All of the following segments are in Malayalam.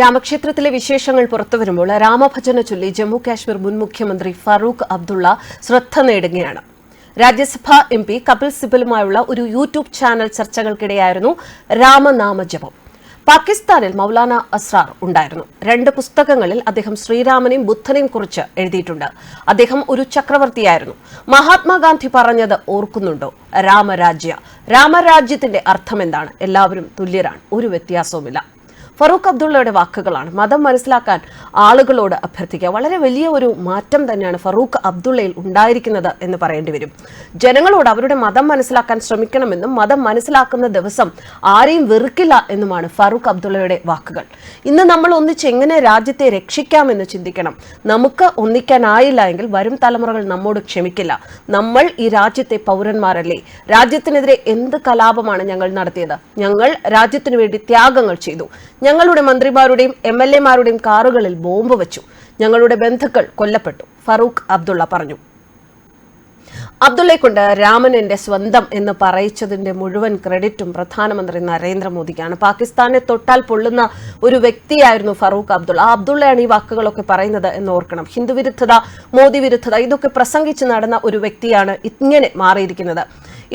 രാമക്ഷേത്രത്തിലെ വിശേഷങ്ങൾ പുറത്തുവരുമ്പോൾ രാമഭജന ചൊല്ലി ജമ്മു കാശ്മീർ മുൻ മുഖ്യമന്ത്രി ഫറൂഖ് അബ്ദുള്ള ശ്രദ്ധ നേടുകയാണ്. രാജ്യസഭാ എം പി കപിൽ സിബലുമായുള്ള ഒരു യൂട്യൂബ് ചാനൽ ചർച്ചകൾക്കിടെയായിരുന്നു രാമനാമജപം. പാകിസ്ഥാനിൽ മൗലാന അസ്രാർ ഉണ്ടായിരുന്നു. രണ്ട് പുസ്തകങ്ങളിൽ അദ്ദേഹം ശ്രീരാമനെയും ബുദ്ധനെയും കുറിച്ച് എഴുതിയിട്ടുണ്ട്. അദ്ദേഹം ഒരു ചക്രവർത്തിയായിരുന്നു. മഹാത്മാഗാന്ധി പറഞ്ഞത് ഓർക്കുന്നുണ്ടോ? രാമരാജ്യ. രാമരാജ്യത്തിന്റെ അർത്ഥം എന്താണ് എല്ലാവരും തുല്യരാണ്. ഒരു വ്യത്യാസവുമില്ല. ഫറൂഖ് അബ്ദുള്ളയുടെ വാക്കുകളാണ്. മതം മനസ്സിലാക്കാൻ ആളുകളോട് അഭ്യർത്ഥിക്കുക. വളരെ വലിയ ഒരു മാറ്റം തന്നെയാണ് ഫറൂഖ് അബ്ദുള്ളയിൽ ഉണ്ടായിരിക്കുന്നത് എന്ന് പറയേണ്ടി വരും. ജനങ്ങളോട് അവരുടെ മതം മനസ്സിലാക്കാൻ ശ്രമിക്കണമെന്നും മതം മനസ്സിലാക്കുന്ന ദിവസം ആരെയും വെറുക്കില്ല എന്നുമാണ് ഫറൂഖ് അബ്ദുള്ളയുടെ വാക്കുകൾ. ഇന്ന് നമ്മൾ ഒന്നിച്ച് എങ്ങനെ രാജ്യത്തെ രക്ഷിക്കാമെന്ന് ചിന്തിക്കണം. നമുക്ക് ഒന്നിക്കാനായില്ല എങ്കിൽ വരും തലമുറകൾ നമ്മോട് ക്ഷമിക്കില്ല. നമ്മൾ ഈ രാജ്യത്തെ പൗരന്മാരല്ലേ? രാജ്യത്തിനെതിരെ എന്ത് കലാപമാണ് ഞങ്ങൾ നടത്തിയത്? ഞങ്ങൾ രാജ്യത്തിനു വേണ്ടി ത്യാഗങ്ങൾ ചെയ്തു. ഞങ്ങളുടെ മന്ത്രിമാരുടെയും എം എൽ എമാരുടെയും കാറുകളിൽ ബോംബ് വെച്ചു. ഞങ്ങളുടെ ബന്ധുക്കൾ കൊല്ലപ്പെട്ടു. ഫറൂഖ് അബ്ദുള്ള പറഞ്ഞു. അബ്ദുള്ളയെ കൊണ്ട് രാമൻ എന്റെ സ്വന്തം എന്ന് പറയിച്ചതിന്റെ മുഴുവൻ ക്രെഡിറ്റും പ്രധാനമന്ത്രി നരേന്ദ്രമോദിക്കാണ്. പാകിസ്ഥാനെ തൊട്ടാൽ പൊള്ളുന്ന ഒരു വ്യക്തിയായിരുന്നു ഫറൂഖ് അബ്ദുള്ള. ആ അബ്ദുള്ളയാണ് ഈ വാക്കുകളൊക്കെ പറയുന്നത് എന്ന് ഓർക്കണം. ഹിന്ദു വിരുദ്ധത മോദി വിരുദ്ധത ഇതൊക്കെ പ്രസംഗിച്ച് നടന്ന ഒരു വ്യക്തിയാണ് ഇങ്ങനെ മാറിയിരിക്കുന്നത്.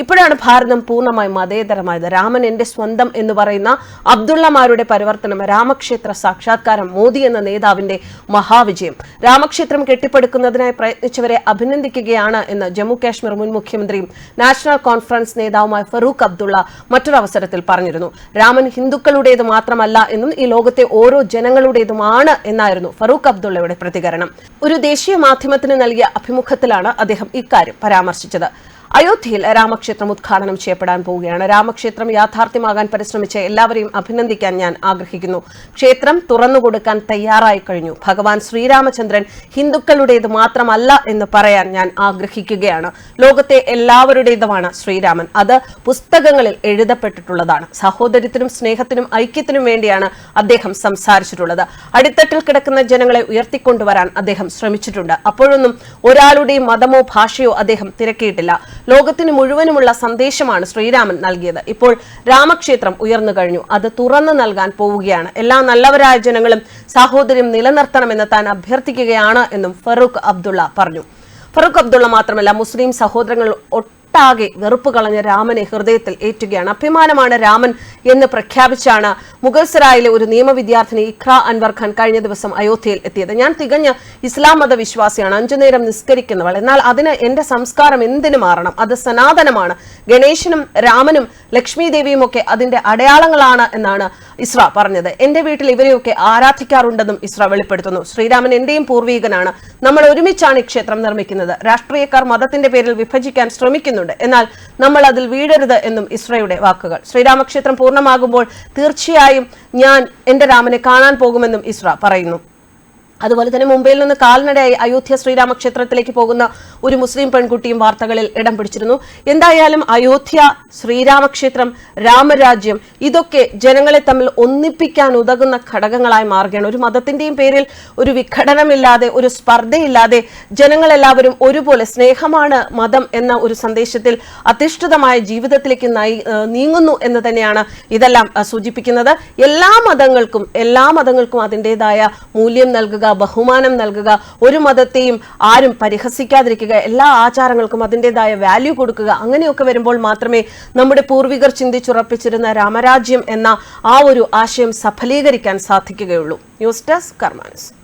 ഇപ്പോഴാണ് ഭാരതം പൂർണമായും മതേതരമായത്. രാമൻ എന്റെ സ്വന്തം എന്ന് പറയുന്ന അബ്ദുള്ളമാരുടെ പരിവർത്തനം രാമക്ഷേത്ര സാക്ഷാത്കാരം മോദി എന്ന നേതാവിന്റെ മഹാവിജയം. രാമക്ഷേത്രം കെട്ടിപ്പടുക്കുന്നതിനായി പ്രയത്നിച്ചവരെ അഭിനന്ദിക്കുകയാണ് എന്ന് ജമ്മു കാശ്മീർ മുൻ മുഖ്യമന്ത്രിയും നാഷണൽ കോൺഫറൻസ് നേതാവുമായ ഫറൂഖ് അബ്ദുള്ള മറ്റൊരവസരത്തിൽ പറഞ്ഞിരുന്നു. രാമൻ ഹിന്ദുക്കളുടേത് മാത്രമല്ല എന്നും ഈ ലോകത്തെ ഓരോ ജനങ്ങളുടേതുമാണ് എന്നായിരുന്നു ഫറൂഖ് അബ്ദുള്ളയുടെ പ്രതികരണം. ഒരു ദേശീയ മാധ്യമത്തിന് നൽകിയ അഭിമുഖത്തിലാണ് അദ്ദേഹം ഇക്കാര്യം പരാമർശിച്ചത്. അയോധ്യയിൽ രാമക്ഷേത്രം ഉദ്ഘാടനം ചെയ്യപ്പെടാൻ പോവുകയാണ്. രാമക്ഷേത്രം യാഥാർത്ഥ്യമാകാൻ പരിശ്രമിച്ച എല്ലാവരെയും അഭിനന്ദിക്കാൻ ഞാൻ ആഗ്രഹിക്കുന്നു. ക്ഷേത്രം തുറന്നുകൊടുക്കാൻ തയ്യാറായി കഴിഞ്ഞു. ഭഗവാൻ ശ്രീരാമചന്ദ്രൻ ഹിന്ദുക്കളുടേത് മാത്രമല്ല എന്ന് പറയാൻ ഞാൻ ആഗ്രഹിക്കുകയാണ്. ലോകത്തെ എല്ലാവരുടേതുമാണ് ശ്രീരാമൻ. അത് പുസ്തകങ്ങളിൽ എഴുതപ്പെട്ടിട്ടുള്ളതാണ്. സഹോദര്യത്തിനും സ്നേഹത്തിനും ഐക്യത്തിനും വേണ്ടിയാണ് അദ്ദേഹം സംസാരിച്ചിട്ടുള്ളത്. അടിത്തട്ടിൽ കിടക്കുന്ന ജനങ്ങളെ ഉയർത്തിക്കൊണ്ടുവരാൻ അദ്ദേഹം ശ്രമിച്ചിട്ടുണ്ട്. അപ്പോഴൊന്നും ഒരാളുടെയും മതമോ ഭാഷയോ അദ്ദേഹം തിരക്കിയിട്ടില്ല. ലോകത്തിന് മുഴുവനുമുള്ള സന്ദേശമാണ് ശ്രീരാമൻ നൽകിയത്. ഇപ്പോൾ രാമക്ഷേത്രം ഉയർന്നു കഴിഞ്ഞു. അത് തുറന്നു നൽകാൻ പോവുകയാണ്. എല്ലാ നല്ലവരായ ജനങ്ങളും സാഹോദര്യം നിലനിർത്തണമെന്ന് താൻ അഭ്യർത്ഥിക്കുകയാണ് എന്നും ഫറൂഖ് അബ്ദുള്ള പറഞ്ഞു. ഫറൂഖ് അബ്ദുള്ള മാത്രമല്ല മുസ്ലിം സഹോദരങ്ങൾ ഒട്ടാകെ വെറുപ്പ് കളഞ്ഞ രാമനെ ഹൃദയത്തിൽ ഏറ്റുകയാണ്. അഭിമാനമാണ് രാമൻ എന്ന് പ്രഖ്യാപിച്ചാണ് മുഗൾസറായിലെ ഒരു നിയമ വിദ്യാർത്ഥിനി ഇഖ്ര അൻവർ ഖാൻ കഴിഞ്ഞ ദിവസം അയോധ്യയിൽ എത്തിയത്. ഞാൻ തികഞ്ഞ ഇസ്ലാം മത വിശ്വാസിയാണ് അഞ്ചു നേരം നിസ്കരിക്കുന്നവൾ. എന്നാൽ അതിന് എന്റെ സംസ്കാരം എന്തിനു മാറണം? അത് സനാതനമാണ്. ഗണേശനും രാമനും ലക്ഷ്മി ദേവിയും ഒക്കെ അതിന്റെ അടയാളങ്ങളാണ് എന്നാണ് ഇസ്ര പറഞ്ഞത്. എന്റെ വീട്ടിൽ ഇവരെയൊക്കെ ആരാധിക്കാറുണ്ടെന്നും ഇസ്ര വെളിപ്പെടുത്തുന്നു. ശ്രീരാമൻ എന്റെയും പൂർവീകനാണ്. നമ്മൾ ഒരുമിച്ചാണ് ഈ ക്ഷേത്രം നിർമ്മിക്കുന്നത്. രാഷ്ട്രീയക്കാർ മതത്തിന്റെ പേരിൽ വിഭജിക്കാൻ ശ്രമിക്കുന്നുണ്ട്. എന്നാൽ നമ്മൾ അതിൽ വീഴരുത് എന്നും ഇസ്രയുടെ വാക്കുകൾ. ശ്രീരാമക്ഷേത്രം പൂർണമാകുമ്പോൾ തീർച്ചയായും ഞാൻ എന്റെ രാമനെ കാണാൻ പോകുമെന്നും ഇസ്ര പറയുന്നു. അതുപോലെ തന്നെ മുംബൈയിൽ നിന്ന് കാൽനടയായി അയോധ്യ ശ്രീരാമക്ഷേത്രത്തിലേക്ക് പോകുന്ന ഒരു മുസ്ലിം പെൺകുട്ടിയും വാർത്തകളിൽ ഇടം പിടിച്ചിരുന്നു. എന്തായാലും അയോധ്യ ശ്രീരാമക്ഷേത്രം രാമരാജ്യം ഇതൊക്കെ ജനങ്ങളെ തമ്മിൽ ഒന്നിപ്പിക്കാൻ ഉതകുന്ന ഘടകങ്ങളായി മാറുകയാണ്. ഒരു മതത്തിന്റെയും പേരിൽ ഒരു വിഘടനമില്ലാതെ ഒരു സ്പർദ്ധയില്ലാതെ ജനങ്ങളെല്ലാവരും ഒരുപോലെ സ്നേഹമാണ് മതം എന്ന ഒരു സന്ദേശത്തിൽ അധിഷ്ഠിതമായ ജീവിതത്തിലേക്ക് നീങ്ങുന്നു എന്ന് തന്നെയാണ് ഇതെല്ലാം സൂചിപ്പിക്കുന്നത്. എല്ലാ മതങ്ങൾക്കും എല്ലാ മതങ്ങൾക്കും അതിന്റെതായ മൂല്യം ബഹുമാനം നൽകുക ഒരു മതത്തെയും ആരും പരിഹസിക്കാതിരിക്കുക എല്ലാ ആചാരങ്ങൾക്കും അതിന്റെതായ വാല്യൂ കൊടുക്കുക അങ്ങനെയൊക്കെ വരുമ്പോൾ മാത്രമേ നമ്മുടെ പൂർവികർ ചിന്തിച്ചുറപ്പിച്ചിരുന്ന രാമരാജ്യം എന്ന ആ ഒരു ആശയം സഫലീകരിക്കാൻ സാധിക്കുകയുള്ളൂ. News desk കർമാനസ്.